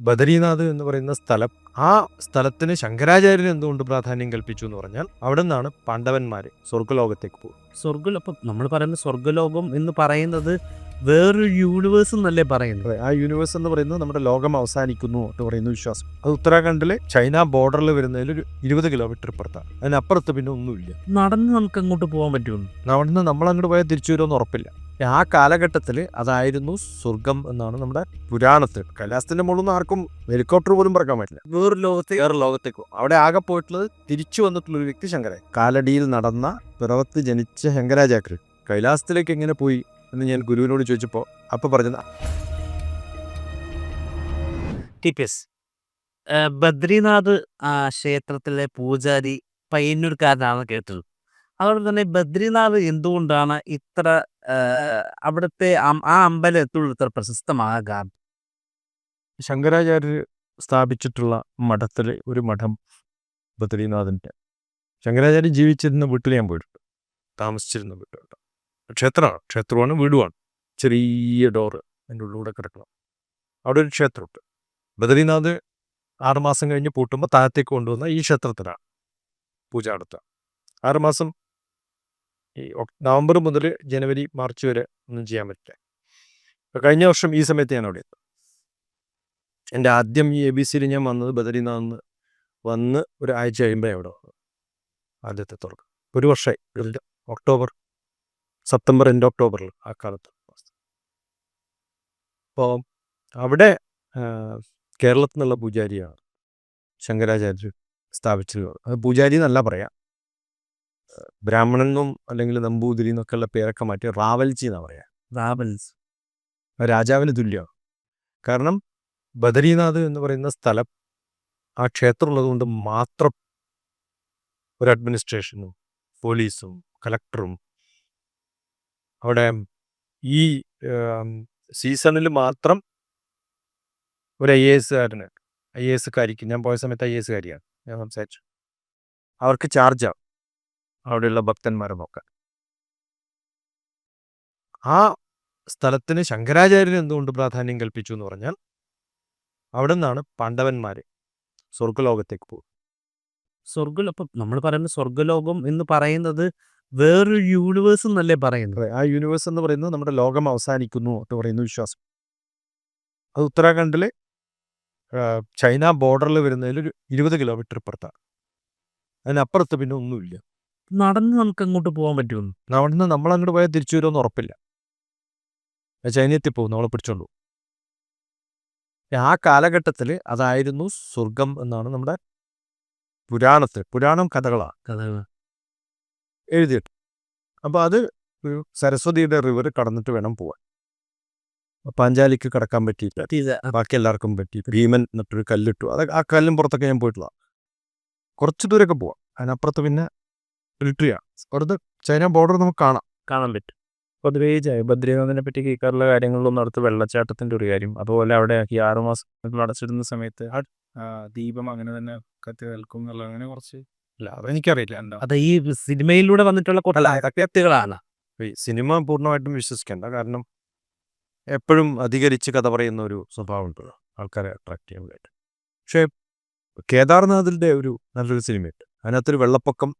ബദരീനാഥ് എന്ന് പറയുന്ന സ്ഥലം ആ സ്ഥലത്തിന് ശങ്കരാചാര്യൻ എന്തുകൊണ്ട് പ്രാധാന്യം കൽപ്പിച്ചു എന്ന് പറഞ്ഞാൽ അവിടെ നിന്നാണ് പാണ്ഡവന്മാര് സ്വർഗലോകത്തേക്ക് പോകും സ്വർഗലോകം അപ്പം നമ്മൾ പറയുന്ന സ്വർഗലോകം എന്ന് പറയുന്നത് വേറൊരു യൂണിവേഴ്സ് എന്നല്ലേ പറയുന്നത്? ആ യൂണിവേഴ്സ് എന്ന് പറയുന്നത് നമ്മുടെ ലോകം അവസാനിക്കുന്നു എന്ന് പറയുന്ന വിശ്വാസം. അത് ഉത്തരാഖണ്ഡിലെ ചൈന ബോർഡറിൽ വരുന്നതിൽ ഒരു ഇരുപത് കിലോമീറ്റർ ഇപ്പുറത്താണ് അതിനപ്പുറത്ത് പിന്നെ ഒന്നുമില്ല. നടന്ന് നമുക്ക് അങ്ങോട്ട് പോകാൻ പറ്റുമോ? നടന്ന് നമ്മൾ അങ്ങോട്ട് പോയാൽ തിരിച്ചു വരുമെന്ന് ഉറപ്പില്ല. ആ കാലഘട്ടത്തിൽ അതായിരുന്നു സ്വർഗം എന്നാണ് നമ്മുടെ പുരാണത്തിൽ. കൈലാസത്തിന്റെ മുകളിൽ നിന്ന് ആർക്കും ഹെലികോപ്റ്റർ പോലും പറക്കാൻ പറ്റില്ല. വേറെ ലോകത്തെ വേറെ ലോകത്തേക്കും. അവിടെ ആകെ പോയിട്ടുള്ളത് തിരിച്ചു വന്നിട്ടുള്ള ഒരു വ്യക്തി ശങ്കരൻ. കാലടിയിൽ നടന്ന പിറവത്ത് ജനിച്ച ശങ്കരാചാര്യർ. കൈലാസത്തിലേക്ക് എങ്ങനെ പോയി എന്ന് ഞാൻ ഗുരുവിനോട് ചോദിച്ചപ്പോൾ അപ്പൊ പറഞ്ഞത് ടി പി എസ് ബദ്രിനാഥ് ക്ഷേത്രത്തിലെ പൂജാരി പയ്യന്നൂർക്കാരനാണെന്ന് കേട്ടത് അതുകൊണ്ട് തന്നെ ബദ്രിനാഥ് എന്തുകൊണ്ടാണ് ഇത്ര അവിടുത്തെ ആ അമ്പലം എത്തുള്ള ഇത്ര പ്രശസ്തമാകാൻ? ശങ്കരാചാര്യർ സ്ഥാപിച്ചിട്ടുള്ള മഠത്തിലെ ഒരു മഠം ബദ്രീനാഥിന്റെ. ശങ്കരാചാര്യ ജീവിച്ചിരുന്ന വീട്ടിൽ ഞാൻ പോയിട്ടുണ്ട്. താമസിച്ചിരുന്ന വീട്ടിലുണ്ട്. ക്ഷേത്രമാണ്. ക്ഷേത്രമാണ് വീടുമാണ്. ചെറിയ ഡോറ് അതിന്റെ ഉള്ളിലൂടെ കിടക്കണം. അവിടെ ഒരു ക്ഷേത്രമുണ്ട്. ബദ്രീനാഥ് ആറുമാസം കഴിഞ്ഞ് പൂട്ടുമ്പോൾ താഴത്തേക്ക് കൊണ്ടുവന്ന ഈ ക്ഷേത്രത്തിലാണ് പൂജ നടത്തുക. ആറുമാസം ഈ നവംബർ മുതൽ ജനുവരി മാർച്ച് വരെ ഒന്നും ചെയ്യാൻ പറ്റില്ല. ഇപ്പം കഴിഞ്ഞ വർഷം ഈ സമയത്ത് ഞാൻ അവിടെ എത്തും. എന്റെ ആദ്യം ഈ എ ബി സിയിൽ ഞാൻ വന്നത് ബദരീനാഥ് വന്ന് ഒരു ആഴ്ച കഴിയുമ്പോൾ അവിടെ വന്നു ആദ്യത്തെ തുറക്കം ഒരു വർഷമായി ഒക്ടോബർ സെപ്റ്റംബർ എൻഡ് ഒക്ടോബറിൽ ആ കാലത്ത്. അപ്പോൾ അവിടെ കേരളത്തിൽ നിന്നുള്ള പൂജാരിയാണ് ശങ്കരാചാര്യർ സ്ഥാപിച്ചിട്ടുള്ളത്. അത് പൂജാരി എന്നല്ല പറയാം. ബ്രാഹ്മണനും അല്ലെങ്കിൽ നമ്പൂതിരി എന്നൊക്കെയുള്ള പേരൊക്കെ മാറ്റി റാവൽജി എന്നാ പറയാ. റാവൽസ്. രാജാവിന് തുല്യമാണ് കാരണം ബദരീനാഥ് എന്ന് പറയുന്ന സ്ഥലം ആ ക്ഷേത്രം ഉള്ളതുകൊണ്ട് മാത്രം ഒരു അഡ്മിനിസ്ട്രേഷനും പോലീസും കളക്ടറും അവിടെ ഈ സീസണിൽ മാത്രം ഒരു ഐ എ എസ്സുകാരന് ഐ എ എസ്കാരിക്ക് ഞാൻ പോയ സമയത്ത് ഐ എ എസ്കാരിയാണ് ഞാൻ സംസാരിച്ചു. അവർക്ക് ചാർജാണ് അവിടെയുള്ള ഭക്തന്മാരെ നോക്കാൻ ആ സ്ഥലത്തിന് ശങ്കരാചാര്യൻ എന്തുകൊണ്ട് പ്രാധാന്യം കൽപ്പിച്ചു എന്ന് പറഞ്ഞാൽ അവിടെ നിന്നാണ് പാണ്ഡവന്മാര് സ്വർഗലോകത്തേക്ക് പോകും സ്വർഗം അപ്പം നമ്മൾ പറയുന്ന സ്വർഗലോകം എന്ന് പറയുന്നത് വേറൊരു യൂണിവേഴ്സ് എന്നല്ലേ പറയുന്നത്? ആ യൂണിവേഴ്സ് എന്ന് പറയുന്നത് നമ്മുടെ ലോകം അവസാനിക്കുന്നു എന്ന് പറയുന്ന വിശ്വാസം. അത് ഉത്തരാഖണ്ഡിലെ ചൈന ബോർഡറിൽ വരുന്നതിൽ ഒരു ഇരുപത് കിലോമീറ്റർ ഇപ്പുറത്താണ്. അതിനപ്പുറത്ത് പിന്നെ ഒന്നുമില്ല. നടന്ന് നമുക്ക് അങ്ങോട്ട് പോകാൻ പറ്റുമെന്ന്. നടന്ന് നമ്മൾ അങ്ങോട്ട് പോയാൽ തിരിച്ചു വരുമെന്ന് ഉറപ്പില്ല. ചൈനയെത്തി പോകും നമ്മളെ പിടിച്ചോണ്ടു ആ കാലഘട്ടത്തിൽ അതായിരുന്നു സ്വർഗം എന്നാണ് നമ്മുടെ പുരാണത്തിൽ പുരാണം കഥകളാണ്. കഥകൾ എഴുതിയിട്ട്. അപ്പോൾ അത് സരസ്വതിയുടെ റിവർ കടന്നിട്ട് വേണം പോവാൻ. പാഞ്ചാലിക്ക് കടക്കാൻ പറ്റിയില്ല. ബാക്കി എല്ലാവർക്കും പറ്റി. ഭീമൻ എന്നിട്ടൊരു കല്ലിട്ടു. അത് ആ കല്ലും പുറത്തൊക്കെ ഞാൻ പോയിട്ടുള്ള കുറച്ച് ദൂരമൊക്കെ പോവാം. അതിനപ്പുറത്ത് പിന്നെ മിലിറ്ററിയാണ് അവിടുത്തെ ചൈന ബോർഡർ നമുക്ക് കാണാം. കാണാൻ പറ്റും. പൊതുവേ ബദ്രീനാഥിനെ പറ്റി കേൾക്കാറുള്ള കാര്യങ്ങളിലൊന്നും അടുത്ത് വെള്ളച്ചാട്ടത്തിന്റെ ഒരു കാര്യം. അതുപോലെ അവിടെ ഈ ആറുമാസം അടച്ചിടുന്ന സമയത്ത് ദീപം അങ്ങനെ തന്നെ കത്തി നിൽക്കും എന്നുള്ള അങ്ങനെ കുറച്ച് അല്ല അതെനിക്കറിയില്ല എന്താ. അത് ഈ സിനിമയിലൂടെ വന്നിട്ടുള്ള കത്തികളാണ് സിനിമ പൂർണമായിട്ടും വിശ്വസിക്കേണ്ട. കാരണം എപ്പോഴും അധികരിച്ച് കഥ പറയുന്ന ഒരു സ്വഭാവം ഉണ്ടല്ലോ ആൾക്കാരെ അട്രാക്ട് ചെയ്യാൻ വേണ്ടി പക്ഷേ കേദാർനാഥിന്റെ ഒരു നല്ലൊരു സിനിമയുണ്ട്. അതിനകത്തൊരു വെള്ളപ്പൊക്കം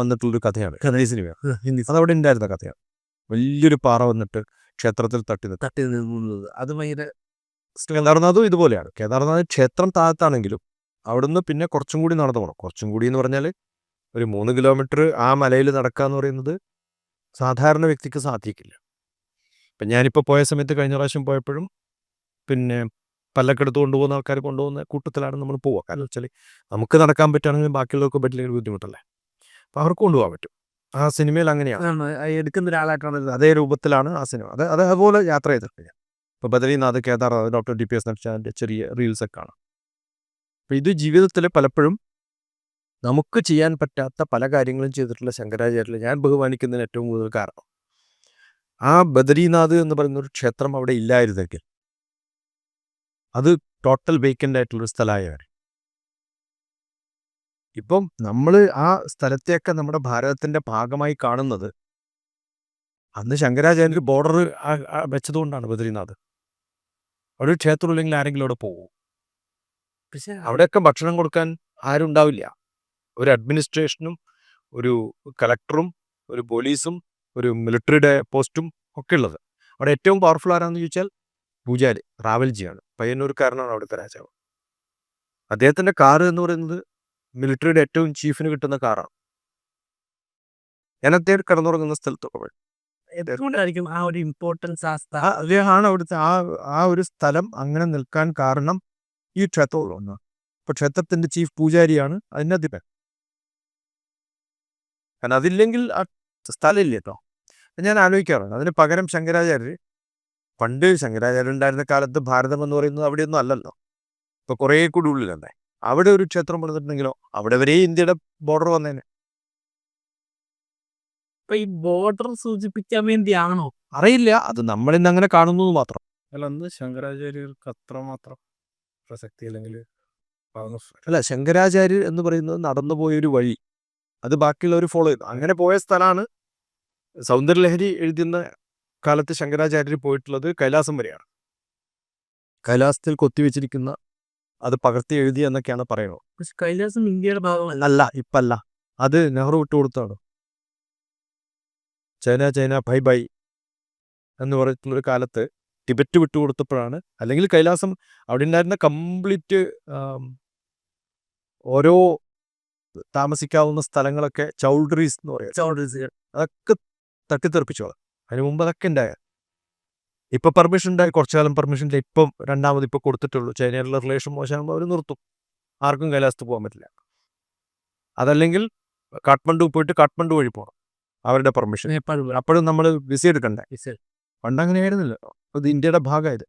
വന്നിട്ടുള്ളൊരു കഥയാണ്. കഥ. സിനിമ ഹിന്ദി അതവിടെ ഉണ്ടായിരുന്ന കഥയാണ്. വലിയൊരു പാറ വന്നിട്ട് ക്ഷേത്രത്തിൽ തട്ടി തട്ടി നിന്നത്. അത് ഭയങ്കര കേദാർനാഥും ഇതുപോലെയാണ്. കേദാർനാഥ് ക്ഷേത്രം താഴത്താണെങ്കിലും അവിടുന്ന് പിന്നെ കുറച്ചും കൂടി നടന്നു പോകണം കുറച്ചും കൂടി എന്ന് പറഞ്ഞാൽ ഒരു മൂന്ന് കിലോമീറ്റർ ആ മലയിൽ നടക്കുക എന്ന് പറയുന്നത് സാധാരണ വ്യക്തിക്ക് സാധിക്കില്ല. ഇപ്പം ഞാനിപ്പോൾ പോയ സമയത്ത് കഴിഞ്ഞ പ്രാവശ്യം പോയപ്പോഴും പിന്നെ പല്ലക്കെടുത്ത് കൊണ്ടുപോകുന്ന ആൾക്കാർ കൊണ്ടുപോകുന്ന കൂട്ടത്തിലാണ് നമ്മൾ പോവുക. കാരണം വെച്ചാൽ നമുക്ക് നടക്കാൻ പറ്റുകയാണെങ്കിൽ ബാക്കിയുള്ളവർക്ക് പറ്റില്ലെങ്കിൽ ബുദ്ധിമുട്ടല്ലേ? അവർക്ക് കൊണ്ടുപോകാൻ പറ്റും. ആ സിനിമയിൽ അങ്ങനെയാണ്. എടുക്കുന്ന ഒരാളായിട്ടാണ് അതേ രൂപത്തിലാണ് ആ സിനിമ. അത് അത് അതുപോലെ യാത്ര ചെയ്തിട്ടുണ്ട് ഇപ്പോൾ Badrinath Kedarnath doctor D P S നടിച്ചതിന്റെ ചെറിയ റീൽസൊക്കെ കാണാം. അപ്പോൾ ഇത് ജീവിതത്തിൽ പലപ്പോഴും നമുക്ക് ചെയ്യാൻ പറ്റാത്ത പല കാര്യങ്ങളും ചെയ്തിട്ടുള്ള ശങ്കരാചാര്യരിൽ ഞാൻ ബഹുമാനിക്കുന്നതിന് ഏറ്റവും കൂടുതൽ കാരണം. ആ ബദരീനാഥ് എന്ന് പറയുന്ന ഒരു ക്ഷേത്രം അവിടെ ഇല്ലായിരുന്നെങ്കിൽ അത് ടോട്ടൽ വേക്കന്റ് ആയിട്ടുള്ളൊരു സ്ഥലമായവർ ഇപ്പം നമ്മൾ ആ സ്ഥലത്തെയൊക്കെ നമ്മുടെ ഭാരതത്തിന്റെ ഭാഗമായി കാണുന്നത് അന്ന് ശങ്കരാചാര്യർ ബോർഡർ വെച്ചതുകൊണ്ടാണ് ബദ്രീനാഥ്. അവിടെ ഒരു ക്ഷേത്രം ഇല്ലെങ്കിൽ ആരെങ്കിലും അവിടെ പോകും പക്ഷെ അവിടെയൊക്കെ ഭക്ഷണം കൊടുക്കാൻ ആരും ഉണ്ടാവില്ല. ഒരു അഡ്മിനിസ്ട്രേഷനും ഒരു കളക്ടറും ഒരു പോലീസും ഒരു മിലിറ്ററിയുടെ പോസ്റ്റും ഒക്കെ ഉള്ളത്. അവിടെ ഏറ്റവും പവർഫുൾ ആരാന്ന് ചോദിച്ചാൽ പൂജാരി റാവൽജിയാണ്. പയ്യന്നൂർക്കാരനാണ് അവിടുത്തെ രാജാവ്. അദ്ദേഹത്തിന്റെ കാറ് എന്ന് പറയുന്നത് മിലിറ്ററിയുടെ ഏറ്റവും ചീഫിന് കിട്ടുന്ന കാറാണ്. ഞാൻ അദ്ദേഹം കിടന്നുറങ്ങുന്ന സ്ഥലത്തൊക്കെ പോയി. എന്തുകൊണ്ടായിരിക്കും ആ ഒരു ഇമ്പോർട്ടൻസ് ആ സ്ഥ- ആ അദ്ദേഹമാണ് അവിടുത്തെ ആ ആ ഒരു സ്ഥലം അങ്ങനെ നിൽക്കാൻ കാരണം ഈ ക്ഷേത്രമുള്ളതാണ് ഇപ്പൊ ക്ഷേത്രത്തിന്റെ ചീഫ് പൂജാരിയാണ് അതിന്റെ അധിപൻ. കാരണം അതില്ലെങ്കിൽ ആ സ്ഥലമില്ല കേട്ടോ ഞാൻ ആലോചിക്കാറുണ്ട്. അതിന് പകരം ശങ്കരാചാര്യർ പണ്ട് ശങ്കരാചാര്യർ ഉണ്ടായിരുന്ന കാലത്ത് ഭാരതം എന്ന് പറയുന്നത് അവിടെയൊന്നും അല്ലല്ലോ. ഇപ്പൊ കുറേ കൂടി ഉള്ളിലല്ലേ അവിടെ ഒരു ക്ഷേത്രം പണിതിട്ടുണ്ടെങ്കിലോ? അവിടെ വരെ ഇന്ത്യയുടെ ബോർഡർ വന്നേനെ. ഇപ്പൊ ഈ ബോർഡർ സൂചിപ്പിക്കാൻ വേണ്ടിയാണോ? അറിയില്ല. അത് നമ്മളിന്ന് അങ്ങനെ കാണുന്നു മാത്രം. അല്ല അന്ന് ശങ്കരാചാര്യർക്ക് അത്രമാത്രം പ്രസക്തി അല്ലെങ്കിൽ അല്ല ശങ്കരാചാര്യർ എന്ന് പറയുന്നത് നടന്നു പോയൊരു വഴി. അത് ബാക്കിയുള്ളവർ ഫോളോ ചെയ്തു. അങ്ങനെ പോയ സ്ഥലമാണ് സൗന്ദര്യലഹരി എഴുതുന്ന കാലത്ത് ശങ്കരാചാര്യർ പോയിട്ടുള്ളത് കൈലാസം വരെയാണ്. കൈലാസത്തിൽ കൊത്തിവെച്ചിരിക്കുന്ന അത് പകർത്തി എഴുതി എന്നൊക്കെയാണ് പറയുന്നത്. കൈലാസം ഇന്ത്യയുടെ ഭാഗമല്ല അല്ല. ഇപ്പല്ല അത് നെഹ്റു വിട്ടുകൊടുത്താണ് ചൈന ചൈന ബൈ ബൈ എന്ന് പറഞ്ഞിട്ടുള്ളൊരു കാലത്ത് ടിബറ്റ് വിട്ടുകൊടുത്തപ്പോഴാണ് അല്ലെങ്കിൽ കൈലാസം അവിടെ ഉണ്ടായിരുന്ന കംപ്ലീറ്റ് ഓരോ താമസിക്കാവുന്ന സ്ഥലങ്ങളൊക്കെ ചൗൾഡറീസ് എന്ന് പറയുക ചൗൾഡ്രീസ് അതൊക്കെ തട്ടിത്തെറിപ്പിച്ചോളാം അതിന് മുമ്പ് അതൊക്കെ ഉണ്ടായ ഇപ്പൊ പെർമിഷൻ ഉണ്ടായി കുറച്ചു കാലം പെർമിഷൻ ഇല്ല. ഇപ്പം രണ്ടാമത് ഇപ്പോൾ കൊടുത്തിട്ടുള്ളൂ. ചൈനയിലുള്ള റിലേഷൻ മോശമാകുമ്പോൾ അവർ നിർത്തും. ആർക്കും കൈലാസത്ത് പോകാൻ പറ്റില്ല. അതല്ലെങ്കിൽ കാഠ്മണ്ഡു പോയിട്ട് കാഠ്മണ്ഡു വഴി പോകണം അവരുടെ പെർമിഷൻ അപ്പോഴും നമ്മൾ വിസ എടുക്കണ്ടേ? വിസ പണ്ട് അങ്ങനെ ആയിരുന്നില്ല. അത് ഇന്ത്യയുടെ ഭാഗമായത്.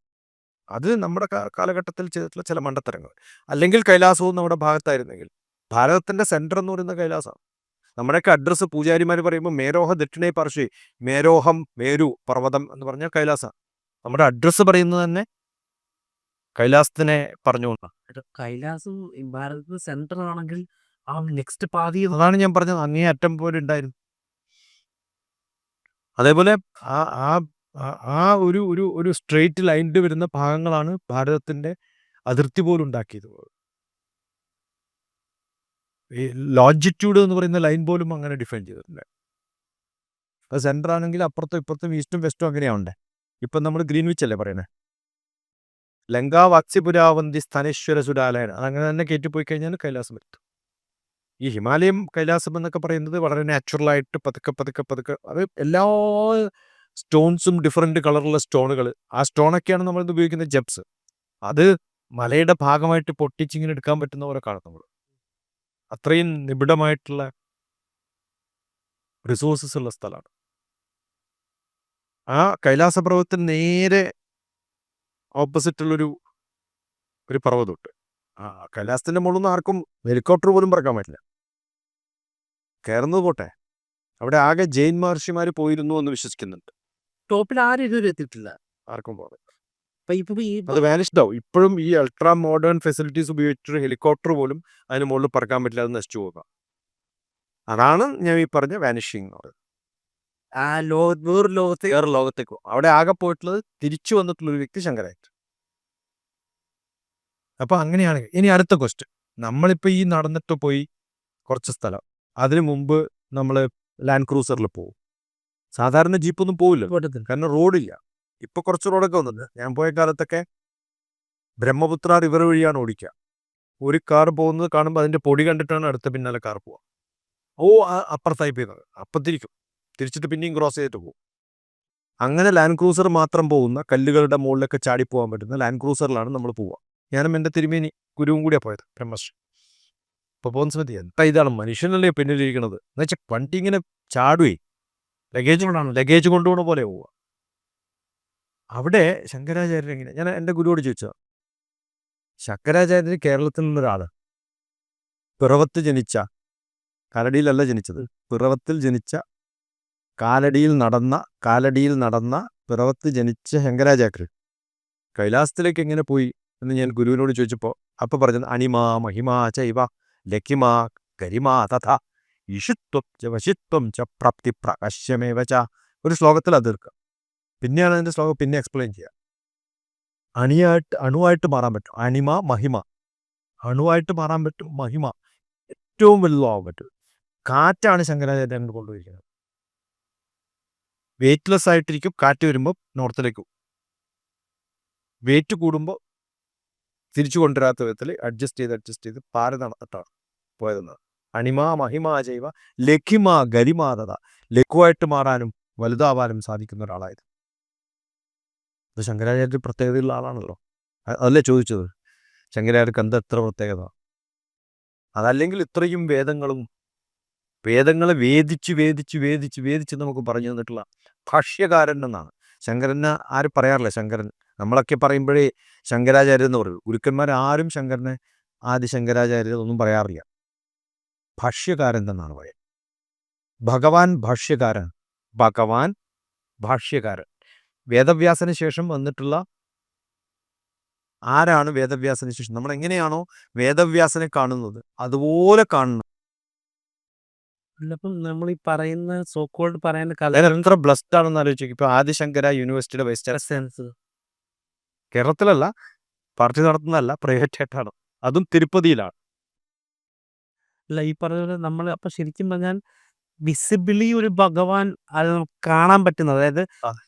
അത് നമ്മുടെ കാലഘട്ടത്തിൽ ചെയ്തിട്ടുള്ള ചില മണ്ടത്തരങ്ങൾ. അല്ലെങ്കിൽ കൈലാസവും നമ്മുടെ ഭാഗത്തായിരുന്നെങ്കിൽ. ഭാരതത്തിന്റെ സെന്റർ എന്ന് പറയുന്ന കൈലാസമാണ് നമ്മുടെയൊക്കെ അഡ്രസ്സ് പൂജാരിമാർ പറയുമ്പോൾ മേരോഹ ദക്ഷിണേ പാർശ്വേ മേരോഹം മേരു പർവതം എന്ന് പറഞ്ഞാൽ കൈലാസമാണ് നമ്മുടെ അഡ്രസ്സ് പറയുന്നത് തന്നെ കൈലാസത്തിനെ പറഞ്ഞു കൈലാസം ഭാരതത്തിൽ സെന്റർ ആണെങ്കിൽ ആ നെക്സ്റ്റ് പാതി അതാണ് ഞാൻ പറഞ്ഞത്. അങ്ങേ അറ്റം പോലെ ഉണ്ടായിരുന്നു. അതേപോലെ ആ ആ ആ- ഒരു ഒരു ഒരു സ്ട്രെയിറ്റ് ലൈനിൽ വരുന്ന ഭാഗങ്ങളാണ് ഭാരതത്തിന്റെ അതിർത്തി പോലും ഉണ്ടാക്കിയത്. ഈ ലോജിറ്റ്യൂഡ് എന്ന് പറയുന്ന ലൈൻ പോലും അങ്ങനെ ഡിഫൈൻ ചെയ്തിട്ടുണ്ട്. സെന്റർ ആണെങ്കിൽ അപ്പുറത്തും ഇപ്പുറത്തും ഈസ്റ്റും വെസ്റ്റും അങ്ങനെയാവണ്ടേ? ഇപ്പം നമ്മൾ ഗ്രീൻവിച്ച് അല്ലേ പറയുന്നത് ലങ്കാ വാക്സിപുരാവന്തി സ്ഥനേശ്വര സുരാലയാണ് അതങ്ങനെ തന്നെ കയറ്റിപ്പോയി കഴിഞ്ഞാൽ കൈലാസം എത്തും ഈ ഹിമാലയം കൈലാസം എന്നൊക്കെ പറയുന്നത് വളരെ നാച്ചുറലായിട്ട് പതുക്കെ പതുക്കെ പതുക്കെ അത് എല്ലാ സ്റ്റോൺസും ഡിഫറെന്റ് കളറുള്ള സ്റ്റോണുകൾ ആ സ്റ്റോണൊക്കെയാണ് നമ്മൾ ഇന്ന് ഉപയോഗിക്കുന്ന ജെബ്സ് അത് മലയുടെ ഭാഗമായിട്ട് പൊട്ടിച്ചിങ്ങനെ എടുക്കാൻ പറ്റുന്ന പോലെ കാണും നമ്മൾ. അത്രയും നിബിഡമായിട്ടുള്ള റിസോഴ്സസ് ഉള്ള സ്ഥലമാണ്. ആ കൈലാസപർവതത്തിന് നേരെ ഓപ്പോസിറ്റുള്ളൊരു ഒരു പർവതമുണ്ട്. ആ കൈലാസത്തിന്റെ മുകളിൽ നിന്ന് ആർക്കും ഹെലികോപ്റ്റർ പോലും പറക്കാൻ പറ്റില്ല. കയറുന്നത് പോട്ടെ. അവിടെ ആകെ ജെയിൻ മഹർഷിമാർ പോയിരുന്നു എന്ന് വിശ്വസിക്കുന്നുണ്ട്. ടോപ്പിൽ ആരും ഇതുവരെ എത്തിയിട്ടില്ല. ആർക്കും പോകാൻ ഈ അത് വാനിഷ്ഡ് ആവും. ഇപ്പോഴും ഈ അൾട്രാ മോഡേൺ ഫെസിലിറ്റീസ് ഉപയോഗിച്ചിട്ട് ഹെലികോപ്റ്റർ പോലും അതിന് മുകളിൽ പറക്കാൻ പറ്റില്ല അത് നശിച്ചു പോകാം അതാണ് ഞാൻ ഈ പറഞ്ഞ വാനിഷിങ് എന്ന് പറയുന്നത്. ആ ലോ വേറെ ലോകത്ത് വേറെ ലോകത്തേക്ക് പോകും അവിടെ ആകെ പോയിട്ടുള്ളത് തിരിച്ചു വന്നിട്ടുള്ള ഒരു വ്യക്തി ശങ്കരായിട്ട്. അപ്പൊ അങ്ങനെയാണ്. ഇനി അടുത്ത ക്വസ്റ്റ്യൻ നമ്മളിപ്പോ ഈ നടന്നിട്ട് പോയി കുറച്ച് സ്ഥലം. അതിനു മുമ്പ് നമ്മൾ ലാൻഡ് ക്രൂസറിൽ പോകും സാധാരണ ജീപ്പൊന്നും പോവില്ല കാരണം റോഡില്ല. ഇപ്പൊ കുറച്ച് റോഡൊക്കെ വന്നിട്ടുണ്ട്. ഞാൻ പോയ കാലത്തൊക്കെ ബ്രഹ്മപുത്ര റിവർ വഴിയാണ് ഓടിക്കുക ഒരു കാർ പോകുന്നത് കാണുമ്പോൾ അതിന്റെ പൊടി കണ്ടിട്ടാണ് അടുത്ത പിന്നാലെ കാർ പോവാ. ഓ അപ്പുറത്തായി പോയത് അപ്പം തിരിക്കും തിരിച്ചിട്ട് പിന്നെയും ക്രോസ് ചെയ്തിട്ട് പോകും. അങ്ങനെ ലാൻഡ് ക്രൂസർ മാത്രം പോകുന്ന കല്ലുകളുടെ മുകളിലൊക്കെ ചാടി പോകാൻ പറ്റുന്ന ലാൻഡ് ക്രൂസറിലാണ് നമ്മൾ പോവുക. ഞാനും എന്റെ തിരുമേനി ഗുരുവും കൂടിയാണ് പോയത് ബ്രഹ്മശ്രീ. അപ്പോൾ പോകുന്ന സമയത്ത് എന്താ ഇതാണ് മനുഷ്യനല്ലേ പിന്നിലിരിക്കുന്നത് എന്ന് വെച്ചാൽ വണ്ടി ഇങ്ങനെ ചാടുവേ. ലഗേജ് കൊണ്ടാണ് ലഗേജ് കൊണ്ടുപോകണ പോലെ പോവുക. അവിടെ ശങ്കരാചാര്യൻ എങ്ങനെ ഞാൻ എന്റെ ഗുരുവോട് ചോദിച്ചത്. ശങ്കരാചാര്യർ കേരളത്തിൽ നിന്നൊരാൾ. പിറവത്ത് ജനിച്ച കരടിയിലല്ല ജനിച്ചത് പിറവത്തിൽ ജനിച്ച കാലടിയിൽ നടന്ന കാലടിയിൽ നടന്ന പിറവത്ത് ജനിച്ച ശങ്കരാചാര്യർ കൈലാസത്തിലേക്ക് എങ്ങനെ പോയി എന്ന് ഞാൻ ഗുരുവിനോട് ചോദിച്ചപ്പോൾ അപ്പൊ പറഞ്ഞത് അണിമാ മഹിമാ ചൈവ ലക്കിമാ കരിമാ തഥ ഇഷിത്വം ച വശിത്വം ച പ്രാപ്തി പ്രകാശ്യമേവ ച. ഒരു ശ്ലോകത്തിൽ അത് തീർക്കുക പിന്നെയാണ് അതിന്റെ ശ്ലോകം പിന്നെ എക്സ്പ്ലെയിൻ ചെയ്യുക അണിയായിട്ട് അണുവായിട്ട് മാറാൻ പറ്റും. അണിമ മഹിമ. അണുവായിട്ട് മാറാൻ പറ്റും മഹിമ. ഏറ്റവും വലുതാവാൻ പറ്റും. കാറ്റാണ് ശങ്കരാചാര്യൻ കൊണ്ടുപോയിരിക്കുന്നത്. വെയിറ്റ്ലെസ് ആയിട്ടിരിക്കും. കാറ്റ് വരുമ്പോൾ നോർത്തിലേക്ക് വെയിറ്റ് കൂടുമ്പോൾ തിരിച്ചു കൊണ്ടുവരാത്ത വിധത്തിൽ അഡ്ജസ്റ്റ് ചെയ്ത് അഡ്ജസ്റ്റ് ചെയ്ത് പാര നടന്നിട്ടാണ് പോയതെന്നത് അണിമാ മഹിമ ജൈവ ലഘിമ ഗരിമാതത ലഘുവായിട്ട് മാറാനും വലുതാവാനും സാധിക്കുന്ന ഒരാളായത്. അത് ശങ്കരാചാര്യ പ്രത്യേകതയുള്ള ആളാണല്ലോ. അതല്ലേ ചോദിച്ചത്? ശങ്കരാചാര്യക്ക് എന്താ എത്ര പ്രത്യേകത? അതല്ലെങ്കിൽ ഇത്രയും വേദങ്ങളും വേദങ്ങളെ വേദിച്ച് വേദിച്ച് വേദിച്ച് വേദിച്ച് നമുക്ക് പറഞ്ഞു തന്നിട്ടുള്ള ഭാഷ്യകാരൻ എന്നാണ് ശങ്കരന് ആരും പറയാറില്ല. ശങ്കരൻ നമ്മളൊക്കെ പറയുമ്പോഴേ ശങ്കരാചാര്യൻ എന്ന് പറയും. ഗുരുക്കന്മാർ ആരും ശങ്കരനെ ആദ്യ ശങ്കരാചാര്യർ ഒന്നും പറയാറില്ല. ഭാഷ്യകാരൻ എന്നാണ് പറയുക ഭഗവാൻ ഭാഷ്യകാരൻ. ഭഗവാൻ ഭാഷ്യകാരൻ. വേദവ്യാസന് ശേഷം വന്നിട്ടുള്ള ആരാണ് വേദവ്യാസന് ശേഷം? നമ്മൾ എങ്ങനെയാണോ വേദവ്യാസനെ കാണുന്നത്? അതുപോലെ കാണണം. നമ്മൾ ഈ പറയുന്ന സോക്കോൾഡ് പറയുന്ന കഥ അതായത് എത്ര ബ്ലസ്ഡ് ആണെന്ന് ആലോചിച്ചു ഇപ്പൊ ആദിശങ്കര യൂണിവേഴ്സിറ്റിയുടെ വൈസ് ചാൻസലർ സെൻസ് കേരളത്തിലല്ല പാർട്ടി നടത്തുന്നതല്ല പ്രൈവറ്റ് ആയിട്ടാണ്. അതും തിരുപ്പതിയിലാണ്. അല്ല ഈ പറഞ്ഞ പോലെ നമ്മൾ അപ്പൊ ശരിക്കും പറഞ്ഞാൽ വിസിബിളി ഒരു ഭഗവാൻ അത് നമുക്ക് കാണാൻ പറ്റുന്നത്. അതായത്.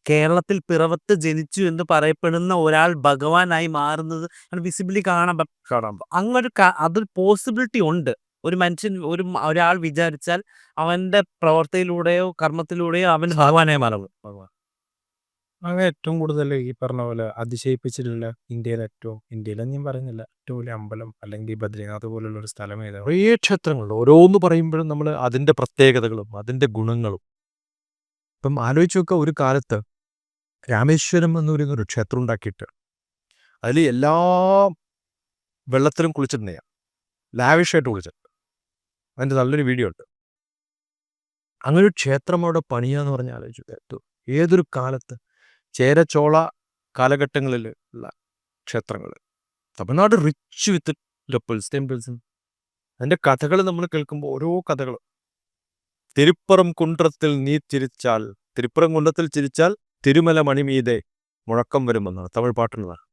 കേരളത്തിൽ പിറവത്ത് ജനിച്ചു എന്ന് പറയപ്പെടുന്ന ഒരാൾ ഭഗവാനായി മാറുന്നത് വിസിബിളി കാണാൻ പറ്റും കാണാൻ അങ്ങൊരു ക- അതൊരു പോസിബിലിറ്റി ഉണ്ട്. ഒരു മനുഷ്യൻ ഒരു ഒരാൾ വിചാരിച്ചാൽ അവന്റെ പ്രവർത്തിയിലൂടെയോ കർമ്മത്തിലൂടെയോ അവൻ ഭഗവാനായി മാറും. ഭഗവാൻ. അങ്ങനെ ഏറ്റവും കൂടുതൽ ഈ പറഞ്ഞ പോലെ അതിശയിപ്പിച്ചിട്ടുള്ള ഇന്ത്യയിലെ ഏറ്റവും ഇന്ത്യയിലെന്ന് ഞാൻ പറയുന്നില്ല ഏറ്റവും വലിയ അമ്പലം അല്ലെങ്കിൽ ബദ്രീനാഥ് പോലുള്ള ഒരു സ്ഥലം ഏതാണ് കുറേ ക്ഷേത്രങ്ങളുണ്ട് ഓരോന്ന് പറയുമ്പോഴും നമ്മൾ അതിന്റെ പ്രത്യേകതകളും അതിന്റെ ഗുണങ്ങളും. ഇപ്പം ആലോചിച്ച് നോക്കുക ഒരു കാലത്ത് രാമേശ്വരം എന്ന് പറയുന്ന ഒരു ക്ഷേത്രം ഉണ്ടാക്കിയിട്ട് അതിൽ എല്ലാ വെള്ളത്തിലും കുളിച്ചിട്ടുണ്ടെയാണ് ലാവിഷായിട്ട് കുളിച്ചിട്ടുണ്ട് അതിന്റെ നല്ലൊരു വീഡിയോ ഉണ്ട്. അങ്ങനെ ഒരു ക്ഷേത്രം അവിടെ പണിയാന്ന് പറഞ്ഞാൽ ആലോചിച്ചു. ഏതൊരു കാലത്ത് ചേരച്ചോള കാലഘട്ടങ്ങളിൽ ഉള്ള ക്ഷേത്രങ്ങൾ. തമിഴ്നാട് റിച്ച് വിത്ത് ടെമ്പിൾസ് ടെമ്പിൾസും അതിന്റെ കഥകൾ നമ്മൾ കേൾക്കുമ്പോൾ ഓരോ കഥകൾ തിരുപ്പുറം കുണ്ട്രത്തിൽ നീ ചിരിച്ചാൽ തിരുപ്പുറം കുണ്ട്രത്തിൽ ചിരിച്ചാൽ തിരുമല മണിമീതെ മുഴക്കം വരുമെന്നാണ് തമിഴ് പാട്ടുള്ളതാണ്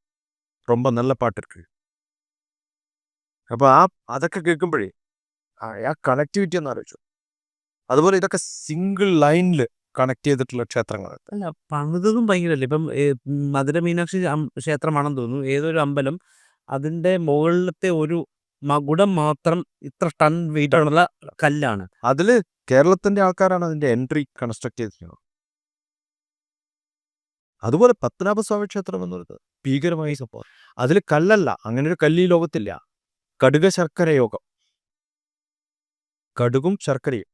ரொம்ப നല്ല പാട്ടിരിക്കുക അപ്പോൾ ആ അതൊക്കെ കേൾക്കുമ്പോഴേ ആ കണക്ടിവിറ്റി എന്ന് ആലോചിച്ചു അതുപോലെ ഇതൊക്കെ സിംഗിൾ ലൈനിൽ കണക്ട് ചെയ്തിട്ടുള്ള ക്ഷേത്രങ്ങൾ അല്ല പണിതതും ഭയങ്കരല്ലേ? ഇപ്പം മധുര മീനാക്ഷി ക്ഷേത്രമാണെന്ന് തോന്നുന്നു. ഏതൊരു അമ്പലം അതിന്റെ മുകളിലത്തെ ഒരു മകുടം മാത്രം ഇത്ര ടൺ വെയിറ്റ് ഉള്ള കല്ലാണ്. അതിൽ കേരളത്തിന്റെ ആൾക്കാരാണ് അതിന്റെ എൻട്രി കൺസ്ട്രക്ട് ചെയ്തിരിക്കുന്നത്. അതുപോലെ പത്മനാഭസ്വാമി ക്ഷേത്രം എന്ന് പറയുന്നത് ഭീകരമായി സംഭവം അതിൽ കല്ലല്ല അങ്ങനെ ഒരു കല്ല് ഈ ലോകത്തില്ല. കടുക ശർക്കര യോഗം. കടുകും ശർക്കരയും.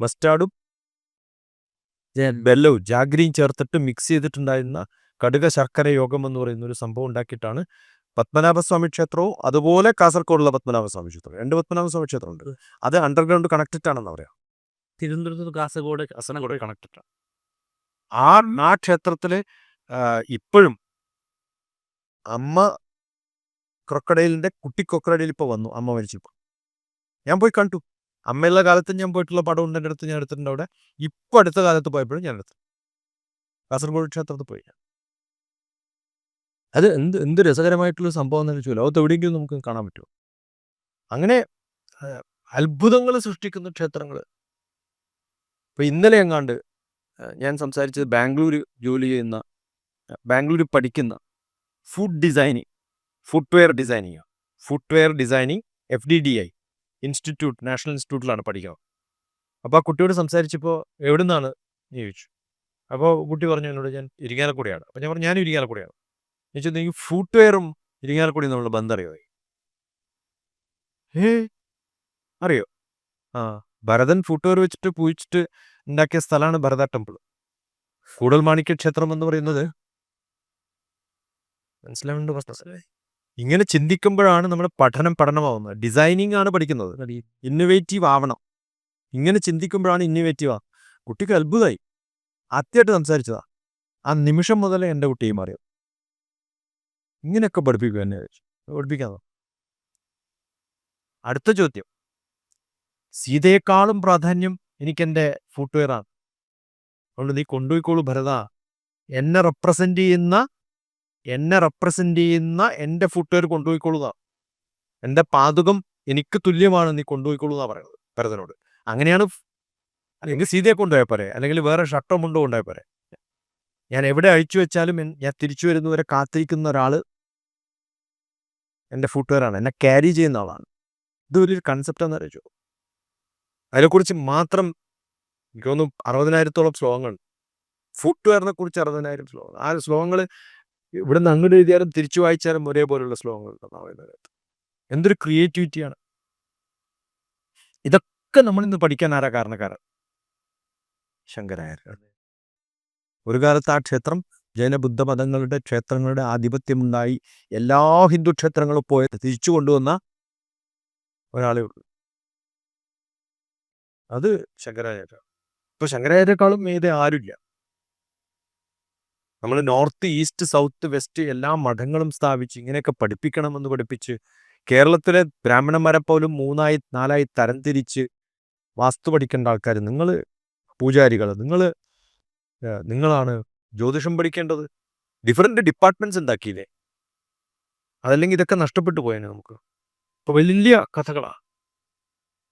മസ്റ്റാർഡും ബെല്ലവും ജാഗ്രിയും ചേർത്തിട്ട് മിക്സ് ചെയ്തിട്ടുണ്ടായിരുന്ന കടുക ശർക്കര യോഗം എന്ന് പറയുന്ന ഒരു സംഭവം ഉണ്ടാക്കിയിട്ടാണ് പത്മനാഭസ്വാമി ക്ഷേത്രവും അതുപോലെ കാസർഗോഡുള്ള പത്മനാഭസ്വാമി ക്ഷേത്രം രണ്ട് പത്മനാഭസ്വാമി ക്ഷേത്രമുണ്ട്. അത് അണ്ടർഗ്രൗണ്ട് കണക്റ്റഡ് ആണെന്ന് പറയാം. തിരുവനന്തപുരത്ത് കാസർഗോഡ് കാസർഗോഡ് കണക്റ്റഡ് ആണ് ആ ആ ക്ഷേത്രത്തിൽ ഇപ്പോഴും അമ്മ ക്രൊക്കഡൈലിന്റെ കുട്ടി ക്രൊക്കഡൈൽ ഇപ്പൊ വന്നു അമ്മ മരിച്ചപ്പോ. ഞാൻ പോയി കണ്ടു. അമ്മയുള്ള കാലത്ത് ഞാൻ പോയിട്ടുള്ള പടം ഉണ്ട് എന്റെ അടുത്ത് ഞാൻ എടുത്തിട്ടുണ്ട് അവിടെ. ഇപ്പോൾ അടുത്ത കാലത്ത് പോയപ്പോഴും ഞാൻ എടുത്തു കാസർഗോഡ് ക്ഷേത്രത്തിൽ പോയി. അത് എന്ത് എന്ത് രസകരമായിട്ടുള്ള സംഭവം എന്ന് വെച്ചാൽ ലോകത്ത് എവിടെയെങ്കിലും നമുക്ക് കാണാൻ പറ്റുമോ? അങ്ങനെ അത്ഭുതങ്ങൾ സൃഷ്ടിക്കുന്ന ക്ഷേത്രങ്ങൾ. ഇപ്പൊ ഇന്നലെ എങ്ങാണ്ട് ഞാൻ സംസാരിച്ചത് ബാംഗ്ലൂർ ജോലി ചെയ്യുന്ന ബാംഗ്ലൂർ പഠിക്കുന്ന food designing footwear designing footwear designing F D D I. Institute national ഇൻസ്റ്റിറ്റ്യൂട്ടിലാണ് പഠിക്കുന്നത് അപ്പോൾ ആ കുട്ടിയോട് സംസാരിച്ചപ്പോൾ എവിടെ നിന്നാണ് നീ ചോദിച്ചു. അപ്പോൾ കുട്ടി പറഞ്ഞു എന്നോട് ഞാൻ ഇരിങ്ങാലക്കുടിയാണ്. അപ്പോൾ ഞാൻ പറഞ്ഞു ഞാനും ഇരിങ്ങാലക്കുടിയാണ്. ഞാൻ ചോദിച്ചു എനിക്ക് ഫുട്വെയറും ഇരിങ്ങാലക്കുടിയും നമ്മൾ ബന്ധം അറിയോ ഏ അറിയോ? ആ ഭരതൻ ഫുട്വെയർ വെച്ചിട്ട് പൂച്ചിട്ട് ഉണ്ടാക്കിയ സ്ഥലമാണ് ഭരത ടെമ്പിൾ കൂടൽ മാണിക്യ ക്ഷേത്രം എന്ന് പറയുന്നത്? മനസ്സിലാവുന്നുണ്ട് പ്രശ്നം ഇങ്ങനെ ചിന്തിക്കുമ്പോഴാണ് നമ്മുടെ പഠനം പഠനമാവുന്നത്. ഡിസൈനിങ് ആണ് പഠിക്കുന്നത്. ഇന്നൊവേറ്റീവ് ആവണം. ഇങ്ങനെ ചിന്തിക്കുമ്പോഴാണ് ഇന്നൊവേറ്റീവ് ആ. കുട്ടിക്ക് അത്ഭുതമായി ആദ്യമായിട്ട് സംസാരിച്ചതാ. ആ നിമിഷം മുതലേ എന്റെ കുട്ടിയെ മാറിയത്. ഇങ്ങനെയൊക്കെ പഠിപ്പിക്കുക എന്നെ പഠിപ്പിക്കാതോ അടുത്ത ചോദ്യം. സീതയെക്കാളും പ്രാധാന്യം എനിക്കെന്റെ ഫുട്വെയറാണ് അതുകൊണ്ട് നീ കൊണ്ടുപോയിക്കോളൂ ഭരത. എന്നെ റെപ്രസെന്റ് ചെയ്യുന്ന എന്നെ റെപ്രസെന്റ് ചെയ്യുന്ന എന്റെ ഫുട്വെയർ കൊണ്ടുപോയിക്കൊള്ളുക എന്റെ പാതകം എനിക്ക് തുല്യമാണ് നീ കൊണ്ടുപോയിക്കൊള്ളുക പറയുന്നത് ഭരതനോട്. അങ്ങനെയാണ് അല്ലെങ്കിൽ സീതയെ കൊണ്ടുപോയാൽ പോരെ അല്ലെങ്കിൽ വേറെ ഷർട്ടോ മുണ്ടോ കൊണ്ടുപോയാൽ പോരെ. ഞാൻ എവിടെ അഴിച്ചു വെച്ചാലും ഞാൻ തിരിച്ചു വരുന്നവരെ കാത്തിരിക്കുന്ന ഒരാൾ എന്റെ ഫുട്വെയറാണ് എന്നെ ക്യാരി ചെയ്യുന്ന ആളാണ്. ഇത് വലിയൊരു കൺസെപ്റ്റ് എന്ന് അറിയിച്ചു അതിനെക്കുറിച്ച് മാത്രം എനിക്ക് തോന്നുന്നു അറുപതിനായിരത്തോളം ശ്ലോകങ്ങൾ ഫുട്വെയറിനെ കുറിച്ച് അറുപതിനായിരം ശ്ലോകങ്ങൾ. ആ ശ്ലോകങ്ങൾ ഇവിടെ നിന്ന് അങ്ങനെ എഴുതിയാലും തിരിച്ചു വായിച്ചാലും ഒരേപോലെയുള്ള ശ്ലോകങ്ങൾ ഉണ്ടെന്നാണ് എന്തൊരു ക്രിയേറ്റിവിറ്റിയാണ് ഇതൊക്കെ നമ്മൾ ഇന്ന് പഠിക്കാൻ ആരാ കാരണക്കാരൻ? ശങ്കരായ ഒരു കാലത്ത് ആ ക്ഷേത്രം ജൈന ബുദ്ധ മതങ്ങളുടെ ക്ഷേത്രങ്ങളുടെ ആധിപത്യമുണ്ടായി. എല്ലാ ഹിന്ദു ക്ഷേത്രങ്ങളും പോയി തിരിച്ചു കൊണ്ടുവന്ന ഒരാളേ ഉള്ളൂ. അത് ശങ്കരാചാര്യ ഇപ്പൊ ശങ്കരാചാര്യക്കാളും മീതെ ആരുമില്ല. നമ്മൾ നോർത്ത് ഈസ്റ്റ് സൗത്ത് വെസ്റ്റ് എല്ലാ മഠങ്ങളും സ്ഥാപിച്ച് ഇങ്ങനെയൊക്കെ പഠിപ്പിക്കണമെന്ന് പഠിപ്പിച്ച് കേരളത്തിലെ ബ്രാഹ്മണന്മാരെ പോലും മൂന്നായി നാലായി തരംതിരിച്ച് വാസ്തു പഠിക്കേണ്ട ആൾക്കാർ നിങ്ങൾ പൂജാരികൾ നിങ്ങൾ നിങ്ങളാണ് ജ്യോതിഷം പഠിക്കേണ്ടത്. ഡിഫറെന്റ് ഡിപ്പാർട്ട്മെന്റ്സ് ഉണ്ടാക്കിയില്ലേ അതല്ലെങ്കിൽ ഇതൊക്കെ നഷ്ടപ്പെട്ടു പോയേനെ നമുക്ക്. അപ്പോൾ വലിയ കഥകളാണ്